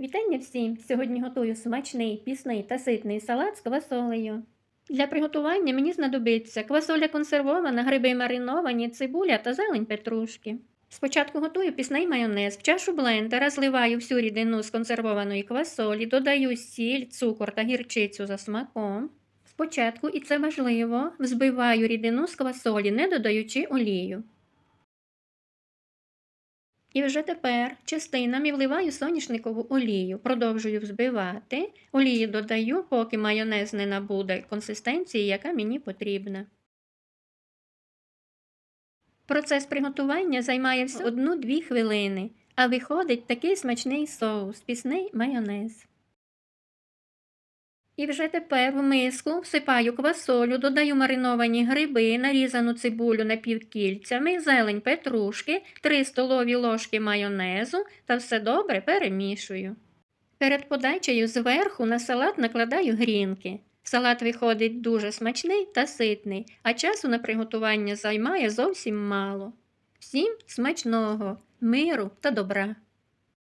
Вітання всім! Сьогодні готую смачний, пісний та ситний салат з квасолею. Для приготування мені знадобиться квасоля консервована, гриби мариновані, цибуля та зелень петрушки. Спочатку готую пісний майонез. В чашу блендера зливаю всю рідину з консервованої квасолі, додаю сіль, цукор та гірчицю за смаком. Спочатку, і це важливо, взбиваю рідину з квасолі, не додаючи олію. І вже тепер частинами вливаю соняшникову олію, продовжую взбивати. Олію додаю, поки майонез не набуде консистенції, яка мені потрібна. Процес приготування займає всього 1-2 хвилини, а виходить такий смачний соус, пісний майонез. І вже тепер в миску всипаю квасолю, додаю мариновані гриби, нарізану цибулю напівкільцями, зелень петрушки, 3 столові ложки майонезу та все добре перемішую. Перед подачею зверху на салат накладаю грінки. Салат виходить дуже смачний та ситний, а часу на приготування займає зовсім мало. Всім смачного, миру та добра!